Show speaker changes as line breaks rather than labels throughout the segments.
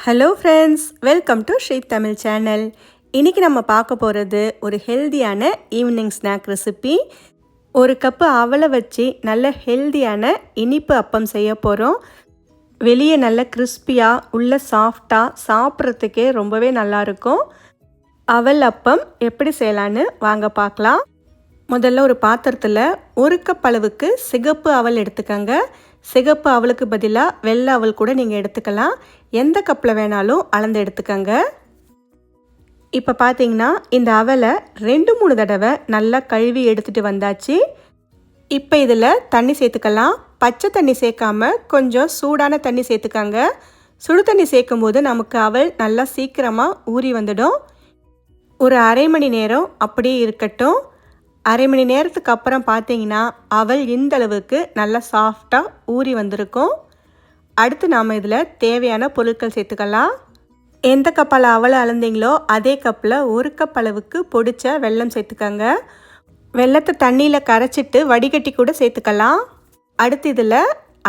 Hello friends welcome to Sri Tamil channel இன்றைக்கி நம்ம பார்க்க போகிறது ஒரு ஹெல்தியான ஈவினிங் ஸ்நாக் ரெசிபி ஒரு கப்பு அவலை வச்சு நல்ல ஹெல்தியான இனிப்பு அப்பம் செய்ய போகிறோம் வெளியே நல்ல கிறிஸ்பியாக உள்ள சாஃப்டாக சாப்பிட்றதுக்கே ரொம்பவே நல்லாயிருக்கும் அவல் அப்பம் எப்படி செய்யலான்னு வாங்க பார்க்கலாம். முதல்ல ஒரு பாத்திரத்தில் ஒரு கப் அளவுக்கு சிகப்பு அவல் எடுத்துக்கோங்க. சிகப்பு அவலுக்கு பதிலாக வெள்ளை அவல் கூட நீங்கள் எடுத்துக்கலாம். எந்த கப்பில் வேணாலும் அளந்து எடுத்துக்கோங்க. இப்போ பார்த்தீங்கன்னா இந்த அவலை ரெண்டு மூணு தடவை நல்லா கழுவி எடுத்துகிட்டு வந்தாச்சு. இப்போ இதில் தண்ணி சேர்த்துக்கலாம். பச்சை தண்ணி சேர்க்காம கொஞ்சம் சூடான தண்ணி சேர்த்துக்கங்க. சுடு தண்ணி சேர்க்கும் போது நமக்கு அவள் நல்லா சீக்கிரமாக ஊறி வந்துடும். ஒரு அரை மணி நேரம் அப்படியே இருக்கட்டும். அரை மணி நேரத்துக்கு அப்புறம் பார்த்தீங்கன்னா அவள் இந்த அளவுக்கு நல்லா சாஃப்டாக ஊறி வந்திருக்கும். அடுத்து நாம் இதில் தேவையான பொருட்கள் சேர்த்துக்கலாம். எந்த கப்பால் அவளை அளந்தீங்களோ அதே கப்பில் ஒரு கப் அளவுக்கு பொடிச்ச வெல்லம் சேர்த்துக்கோங்க. வெள்ளத்தை தண்ணியில் கரைச்சிட்டு வடிகட்டி கூட சேர்த்துக்கலாம். அடுத்து இதில்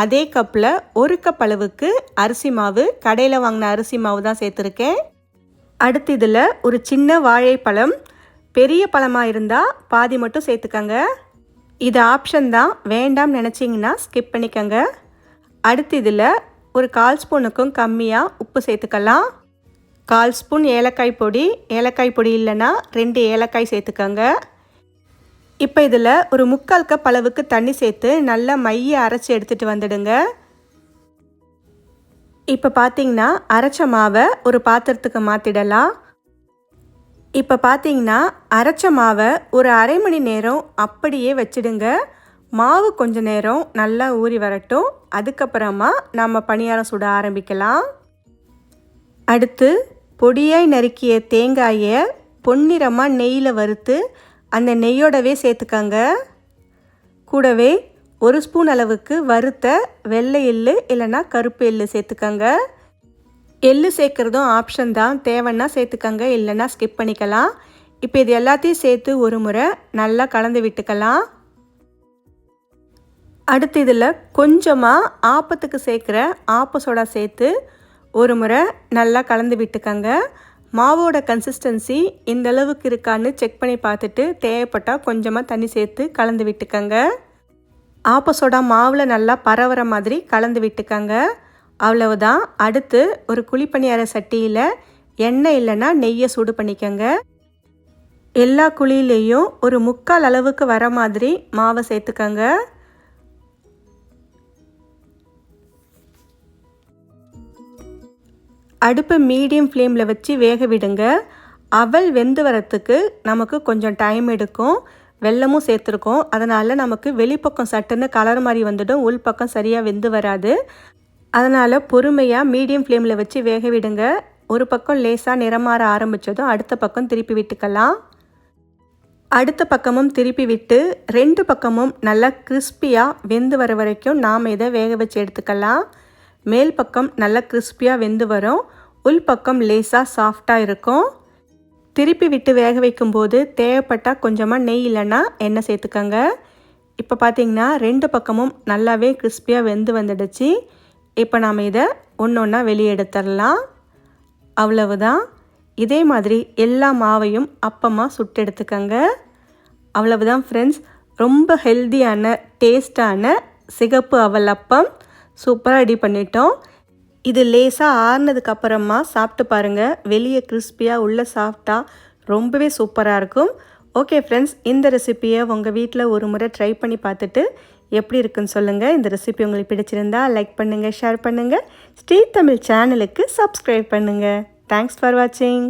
அதே கப்பில் ஒரு கப் அளவுக்கு அரிசி மாவு கடையில் வாங்கின அரிசி மாவு தான் சேர்த்துருக்கேன். அடுத்து இதில் ஒரு சின்ன வாழைப்பழம் பெரிய பழமாக இருந்தால் பாதி மட்டும் சேர்த்துக்கங்க. இது ஆப்ஷன் தான். வேண்டாம் நினச்சிங்கன்னா ஸ்கிப் பண்ணிக்கோங்க. அடுத்து இதில் ஒரு கால் ஸ்பூனுக்கும் கம்மியாக உப்பு சேர்த்துக்கலாம். கால் ஸ்பூன் ஏலக்காய் பொடி. ஏலக்காய் பொடி இல்லைன்னா ரெண்டு ஏலக்காய் சேர்த்துக்கோங்க. இப்போ இதில் ஒரு முக்கால் கப் அளவுக்கு தண்ணி சேர்த்து நல்லா மைய அரைச்சி எடுத்துகிட்டு வந்துடுங்க. இப்போ பார்த்தீங்கன்னா அரைச்ச மாவை ஒரு பாத்திரத்துக்கு மாற்றிடலாம் இப்போ பார்த்தீங்கன்னா அரைச்ச மாவை ஒரு அரை மணி நேரம் அப்படியே வச்சிடுங்க. மாவு கொஞ்ச நேரம் நல்லா ஊறி வரட்டும். அதுக்கப்புறமா நம்ம பணியாரம் சுட ஆரம்பிக்கலாம். அடுத்து பொடியாய் நறுக்கிய தேங்காயை பொன்னிறமாக நெய்யில் வறுத்து அந்த நெய்யோடவே சேர்த்துக்கங்க. கூடவே ஒரு ஸ்பூன் அளவுக்கு வறுத்த வெள்ளை எள்ளு இல்லைன்னா கருப்பு எள்ளு சேர்த்துக்கங்க. எள்ளு சேர்க்குறதும் ஆப்ஷன் தான். தேவைன்னா சேர்த்துக்கங்க இல்லைன்னா ஸ்கிப் பண்ணிக்கலாம். இப்போ இது எல்லாத்தையும் சேர்த்து ஒரு முறை நல்லா கலந்து விட்டுக்கலாம். அடுத்து இதில் கொஞ்சமாக ஆப்பத்துக்கு சேர்க்குற ஆப்ப சோடா சேர்த்து ஒரு முறை நல்லா கலந்து விட்டுக்கங்க. மாவோட கன்சிஸ்டன்சி இந்த அளவுக்கு இருக்கான்னு செக் பண்ணி பார்த்துட்டு தேவைப்பட்டால் கொஞ்சமாக தண்ணி சேர்த்து கலந்து விட்டுக்கங்க. ஆப்ப சோடா மாவில் நல்லா பரவுற மாதிரி கலந்து விட்டுக்கங்க. அவ்வளவுதான். அடுத்து ஒரு குழிப்பணியார சட்டியில் எண்ணெய் இல்லைன்னா நெய்யை சூடு பண்ணிக்கோங்க. எல்லா குழியிலையும் ஒரு முக்கால் அளவுக்கு வர மாதிரி மாவை சேர்த்துக்கங்க. அடுப்பு மீடியம் ஃப்ளேமில் வச்சு வேக விடுங்க. அவல் வெந்து வரத்துக்கு நமக்கு கொஞ்சம் டைம் எடுக்கும். வெள்ளமும் சேர்த்துருக்கோம். அதனால் நமக்கு வெளிப்பக்கம் சட்டுன்னு கலர் மாதிரி வந்துடும். உள் பக்கம் சரியாக வெந்து வராது. அதனால் பொறுமையாக மீடியம் ஃப்ளேமில் வச்சு வேக விடுங்க. ஒரு பக்கம் லேசாக நிறமாற ஆரம்பித்ததும் அடுத்த பக்கம் திருப்பி விட்டுக்கலாம். அடுத்த பக்கமும் திருப்பி விட்டு ரெண்டு பக்கமும் நல்லா கிறிஸ்பியாக வெந்து வர வரைக்கும் நாம் இதை வேக வச்சு எடுத்துக்கலாம். மேல் பக்கம் நல்லா கிறிஸ்பியாக வெந்து வரும். உள் பக்கம் லேசாக சாஃப்டாக இருக்கும். திருப்பி விட்டு வேக வைக்கும்போது தேவைப்பட்டால் கொஞ்சமாக நெய் இல்லைன்னா எண்ணெய் சேர்த்துக்கோங்க. இப்போ பார்த்திங்கன்னா ரெண்டு பக்கமும் நல்லாவே கிறிஸ்பியாக வெந்து வந்துடுச்சு. இப்போ நாம் இதை ஒன்று ஒன்றா வெளியே எடுத்துடலாம் அவ்வளவுதான். இதே மாதிரி எல்லா மாவையும் அப்பமாக சுட்டு எடுத்துக்கங்க அவ்வளவுதான் ஃப்ரெண்ட்ஸ் ரொம்ப ஹெல்த்தியான டேஸ்டான சிகப்பு அவல் அப்பம் சூப்பராக ரெடி பண்ணிட்டோம். இது லேசாக ஆறுனதுக்கப்புறமா சாப்பிட்டு பாருங்கள் வெளியே கிறிஸ்பியாக உள்ள சாப்பிட்டா ரொம்பவே சூப்பராக இருக்கும். ஓகே ஃப்ரெண்ட்ஸ் இந்த ரெசிப்பியை உங்கள் வீட்டில் ஒரு முறை ட்ரை பண்ணி பார்த்துட்டு எப்படி இருக்குன்னு சொல்லுங்கள் இந்த ரெசிபி உங்களுக்கு பிடிச்சிருந்தா லைக் பண்ணுங்கள் ஷேர் பண்ணுங்கள் ஸ்ரீ தமிழ் சேனலுக்கு சப்ஸ்கிரைப் பண்ணுங்கள் தேங்க்ஸ் ஃபார் வாட்சிங்